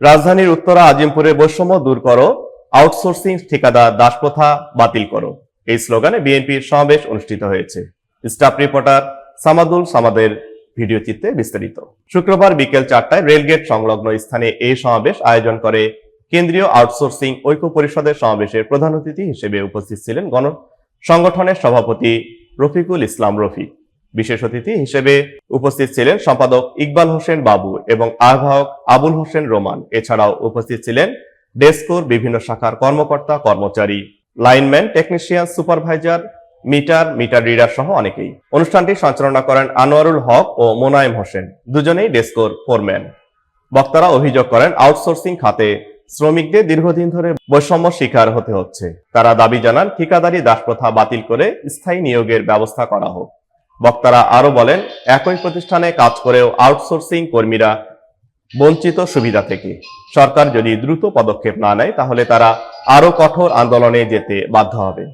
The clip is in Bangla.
রাজধানীর উত্তরা আজিমপুরে বৈষম্য দূর করো, আউটসোর্সিং ঠিকাদার দাসপ্রথা বাতিল করো। এই স্লোগানে বিএনপির সমাবেশ অনুষ্ঠিত হয়েছে। স্টাফ রিপোর্টার সামাদুল সামাদের ভিডিও চিত্রে বিস্তারিত। শুক্রবার বিকেল চারটায় রেলগেট সংলগ্ন স্থানে এই সমাবেশ আয়োজন করে কেন্দ্রীয় আউটসোর্সিং ঐক্য পরিষদের সমাবেশের প্রধান অতিথি হিসেবে উপস্থিত ছিলেন গণ সংগঠনের সভাপতি রফিকুল ইসলাম রফিক। বিশেষ অতিথি হিসেবে উপস্থিত ছিলেন সম্পাদক ইকবাল হোসেন বাবু এবং আহ্বায়ক আবুল হোসেন রোমান। এছাড়াও উপস্থিত ছিলেন ডেস্কোর বিভিন্ন শাখার কর্মকর্তা, কর্মচারী, lineman, technician, supervisor, meter meter reader সহ অনেকেই। অনুষ্ঠানটি সঞ্চালনা করেন আনোয়ারুল হক ও মোনায়েম হোসেন। দুজনেই ডেস্কোর ফোরম্যান। বক্তারা অভিযোগ করেন, আউটসোর্সিং খাতে শ্রমিকদের দীর্ঘদিন ধরে বৈষম্য শিকার হতে হচ্ছে। তারা দাবি জানান, ঠিকাদারি দাসপ্রথা বাতিল করে স্থায়ী নিয়োগের ব্যবস্থা করা হোক। বক্তারা আরও বলেন, একই প্রতিষ্ঠানে কাজ করেও আউটসোর্সিং কর্মীরা বঞ্চিত সুবিধা থেকে। সরকার যদি দ্রুত পদক্ষেপ না নেয়, তাহলে তারা আরও কঠোর আন্দোলনে যেতে বাধ্য হবে।